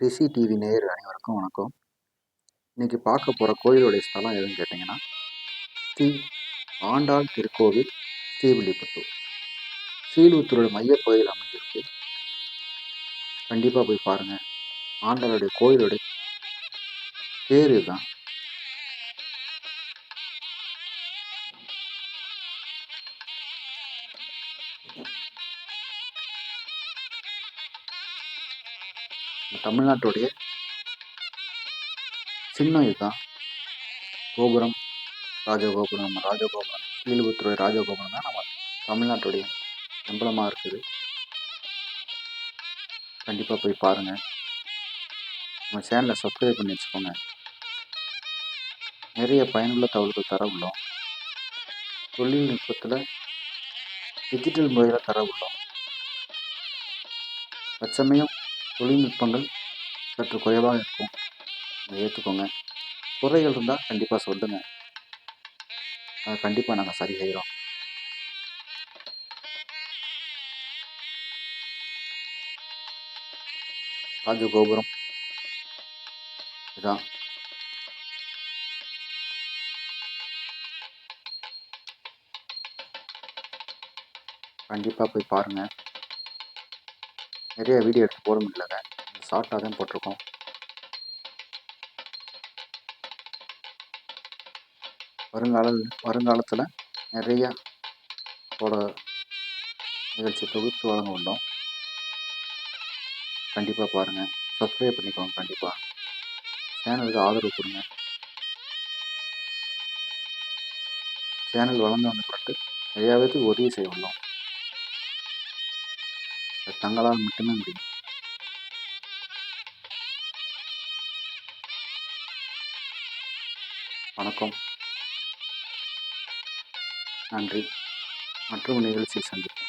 ரிஷி TV நேயர் அனைவருக்கும் வணக்கம். இன்னைக்கு பார்க்க போகிற கோயிலுடைய ஸ்தலம் எதுன்னு கேட்டிங்கன்னா ஸ்ரீ ஆண்டாள் திருக்கோவில் ஸ்ரீவில்லிபுத்தூர் ஸ்ரீவில்லிபுத்தூரோட மையப்பகுதியில் அமைஞ்சிருக்கு. கண்டிப்பாக போய் பாருங்கள் ஆண்டாளுடைய கோயிலுடைய பேர் தான் தமிழ்நாட்டுடைய சின்ன இதுதான் கோபுரம் ராஜகோபுரம் நம்ம ராஜகோபுரம் கீழ்புத்துறை ராஜகோபுரம் தான் நம்ம தமிழ்நாட்டுடைய எம்பளமாக இருக்குது. கண்டிப்பாக போய் பாருங்கள் நம்ம சேனலை சப்ஸ்கிரைப் பண்ணி வச்சுக்கோங்க. நிறைய பயனுள்ள தகவல்கள் தர உள்ளோம். தொழில்நுட்பத்தில் டிஜிட்டல் முறையில் தர உள்ளோம். தற்சமயம் தொழில்நுட்பங்கள் சற்று குறைவாக இருக்கும். அதை ஏற்றுக்கோங்க. குறைகள் இருந்தால் கண்டிப்பாக சொல்லுங்கள் அதை கண்டிப்பாக நாங்கள் சரி செய்கிறோம் ராஜ கோபுரம். இதான். கண்டிப்பாக போய் பாருங்கள் நிறைய வீடியோ எடுத்து போட முடியலங்க ஷார்ட்டாக தான் போட்டிருக்கோம். வருங்கால வருங்காலத்தில் நிறையா போட நிகழ்ச்சி தொகுத்து வழங்க உள்ளோம். கண்டிப்பாக பாருங்கள் சப்ஸ்கிரைப் பண்ணிக்கோங்க கண்டிப்பாக சேனலுக்கு ஆதரவு கொடுங்க. சேனல் வளர்ந்து வந்த பிறகு நிறையா பேருக்கு உதவி செய்ய உள்ளோம். அது தங்களால் மட்டுமே முடியும். வணக்கம். நன்றி. மற்றொரு நிகழ்ச்சியை சந்திப்போம்.